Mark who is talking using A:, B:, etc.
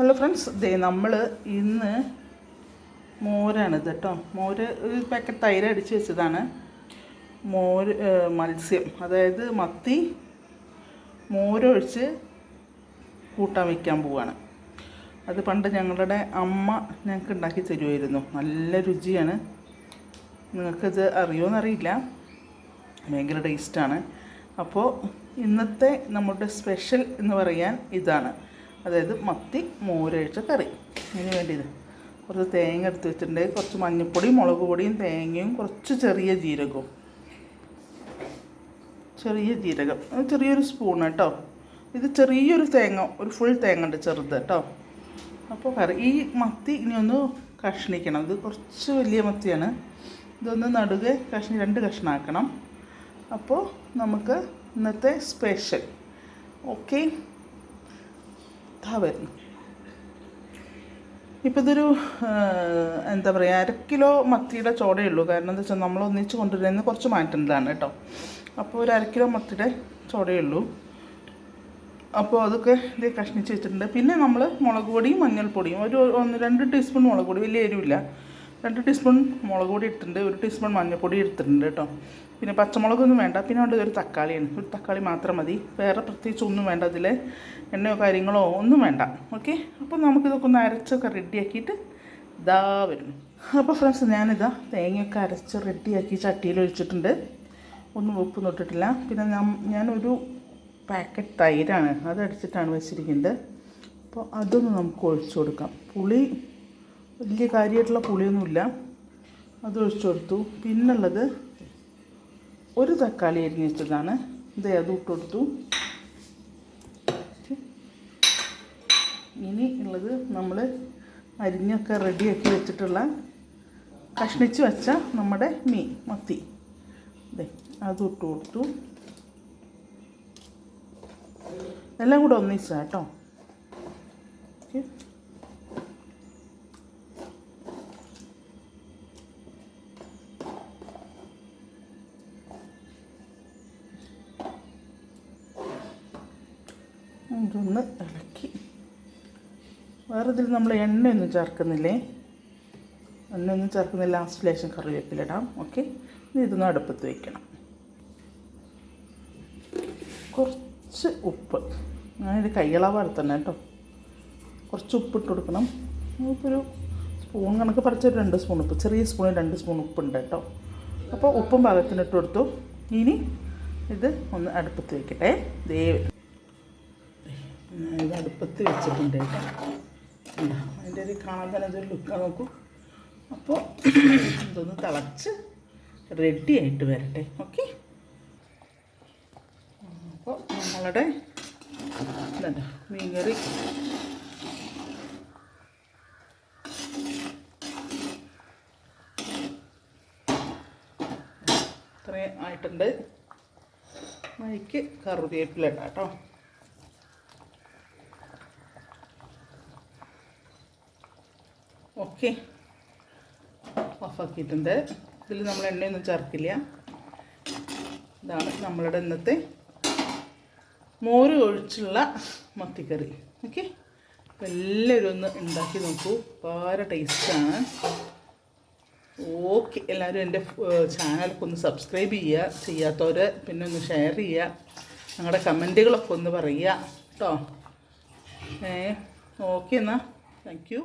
A: Hello friends ദേ നമ്മൾ ഇന്ന് മോരാണിത് കേട്ടോ. മോര് ഒരു പാക്കറ്റ് തൈര് അടിച്ച് വെച്ചതാണ്. മോര് മത്സ്യം. അതായത് മത്തി മോരൊഴിച്ച് കൂട്ടാൻ വയ്ക്കാൻ പോവുകയാണ് അത് പണ്ട് ഞങ്ങളുടെ അമ്മ ഞങ്ങൾക്ക് ഉണ്ടാക്കി തരുമായിരുന്നു നല്ല രുചിയാണ്. നിങ്ങൾക്കിത് അറിയുമെന്നറിയില്ല ഭയങ്കര ടേസ്റ്റാണ് അപ്പോൾ ഇന്നത്തെ നമ്മുടെ സ്പെഷ്യൽ എന്ന് പറയാൻ ഇതാണ്. അതായത് മത്തി മോരൊഴിച്ച കറി. അതിന് വേണ്ടിയത്. കുറച്ച് തേങ്ങ എടുത്ത് വെച്ചിട്ടുണ്ട്. കുറച്ച് മഞ്ഞൾപ്പൊടിയും മുളക് പൊടിയും തേങ്ങയും കുറച്ച് ചെറിയ ജീരകവും. ചെറിയ ജീരകം. ചെറിയൊരു സ്പൂൺ കേട്ടോ. ഇത് ചെറിയൊരു തേങ്ങ ഒരു ഫുൾ തേങ്ങ ഉണ്ട് ചെറുത് കേട്ടോ. അപ്പോൾ കറി ഈ മത്തി ഇനി ഒന്ന് കഷ്ണിക്കണം. ഇത് കുറച്ച് വലിയ മത്തിയാണ്. ഇതൊന്ന് നടുകെ കഷ്ണി രണ്ട് കഷ്ണാക്കണം. അപ്പോൾ നമുക്ക് ഇന്നത്തെ സ്പെഷ്യൽ. ഓക്കെ? ഇതാ വരുന്നു ഇപ്പം ഇതൊരു എന്താ പറയുക അര കിലോ മത്തിയുടെ ഉള്ളൂ. കാരണം എന്താ വെച്ചാൽ നമ്മൾ ഒന്നിച്ച് കൊണ്ടുവരുന്നതിന് കുറച്ച് മാറ്റേണ്ടതാണ് കേട്ടോ. അപ്പോൾ ഒരു അര കിലോ മത്തിയുടെ ചോടേ ഉള്ളൂ. അപ്പോൾ അതൊക്കെ ഇത് കഷ്ണിച്ച് വെച്ചിട്ടുണ്ട്. പിന്നെ നമ്മൾ മുളക് പൊടിയും മഞ്ഞൾപ്പൊടിയും ഒരു ഒന്ന് രണ്ട് ടീസ്പൂൺ മുളക് പൊടി വലിയ എരിവില്ല. രണ്ട് ടീസ്പൂൺ മുളക് പൊടി എടുത്തിട്ടുണ്ട് ഒരു ടീസ്പൂൺ മഞ്ഞൾപ്പൊടി എടുത്തിട്ടുണ്ട് കേട്ടോ. പിന്നെ പച്ചമുളകൊന്നും വേണ്ട പിന്നെ വേണ്ടത് ഒരു തക്കാളിയാണ്. ഒരു തക്കാളി മാത്രം മതി. വേറെ പ്രത്യേകിച്ച് ഒന്നും വേണ്ട അതിൽ എണ്ണയോ കാര്യങ്ങളോ ഒന്നും വേണ്ട. ഓക്കെ അപ്പോൾ നമുക്കിതൊക്കെ ഒന്ന് അരച്ചൊക്കെ റെഡിയാക്കിയിട്ട് ഇതാ വരുന്നു അപ്പോൾ ഫ്രണ്ട്സ് ഞാനിതാ തേങ്ങയൊക്കെ അരച്ച് റെഡിയാക്കി ചട്ടിയിൽ ഒഴിച്ചിട്ടുണ്ട്. ഒന്നും ഉപ്പ് തൊട്ടിട്ടില്ല പിന്നെ ഞാൻ ഞാനൊരു പാക്കറ്റ് തൈരാണ്. അതടിച്ചിട്ടാണ് വെച്ചിരിക്കുന്നത്. അപ്പോൾ അതൊന്ന് നമുക്ക് ഒഴിച്ചു കൊടുക്കാം. പുളി വലിയ കാര്യമായിട്ടുള്ള പുളിയൊന്നുമില്ല. അത് ഒഴിച്ചു കൊടുത്തു. പിന്നുള്ളത് ഒരു തക്കാളി അരിഞ്ഞ് വെച്ചതാണ്. ഇത് അത് ഇട്ട് കൊടുത്തു. ഇനി ഉള്ളത് നമ്മൾ അരിഞ്ഞൊക്കെ റെഡിയാക്കി വെച്ചിട്ടുള്ള കഷ്ണിച്ച് വെച്ച നമ്മുടെ മീൻ മത്തി. അതെ അത് ഇട്ട് കൊടുത്തു. എല്ലാം കൂടെ ഒന്നിച്ചാ ഇതൊന്ന് ഇളക്കി. വേറെ ഇതിൽ നമ്മൾ എണ്ണയൊന്നും ചേർക്കുന്നില്ലേ? എണ്ണയൊന്നും ചേർക്കുന്നില്ല ലാസ്റ്റ് ലേശം കറിവേപ്പിലിടാം ഓക്കെ? ഇനി ഇതൊന്ന് അടുപ്പത്ത് വയ്ക്കണം കുറച്ച് ഉപ്പ്. ഞാനിത് കൈകളാവാതെ തന്നെ കേട്ടോ. കുറച്ച് ഉപ്പ് ഇട്ട് കൊടുക്കണം. ഒരു സ്പൂൺ കണക്ക് പറിച്ചൊരു രണ്ട് സ്പൂൺ ഉപ്പ്. ചെറിയ സ്പൂണിൽ രണ്ട് സ്പൂൺ ഉപ്പുണ്ട് കേട്ടോ. അപ്പോൾ ഉപ്പും പാകത്തിന് ഇട്ട് കൊടുത്തു. ഇനി ഇത് ഒന്ന് അടുപ്പത്ത് വയ്ക്കട്ടെ ദേ ഇത് അടുപ്പത്ത് വെച്ചിട്ടുണ്ട്. കേട്ടോ അതിന്റെ ഒരു കാണാൻ തന്നെ ഇതൊരു ലുക്ക് നോക്കൂ. അപ്പോൾ ഇതൊന്ന് തിളച്ച് റെഡി ആയിട്ട് വരട്ടെ ഓക്കെ അപ്പോൾ നമ്മളുടെ മീൻകറി. ഇത്രയും ആയിട്ടുണ്ട്. മൈക്ക് കറിവേപ്പില കേട്ടോ ഓക്കെ. ഓഫാക്കിയിട്ടുണ്ട്. ഇതിൽ നമ്മൾ എണ്ണയൊന്നും ചേർക്കില്ല. ഇതാണ് നമ്മളുടെ ഇന്നത്തെ മോര് ഒഴിച്ചുള്ള മത്തിക്കറി. ഓക്കെ. എല്ലാവരും ഒന്ന് ഉണ്ടാക്കി നോക്കൂ. വളരെ ടേസ്റ്റാണ്. ഓക്കെ. എല്ലാവരും എന്റെ ചാനലൊക്കെ ഒന്ന് സബ്സ്ക്രൈബ് ചെയ്യുക. ചെയ്യാത്തവർ പിന്നെ ഒന്ന് ഷെയർ ചെയ്യുക. ഞങ്ങളുടെ കമന്റുകളൊക്കെ ഒന്ന് പറയുക. കേട്ടോ. ഏ ഓക്കെ എന്നാൽ താങ്ക് യു.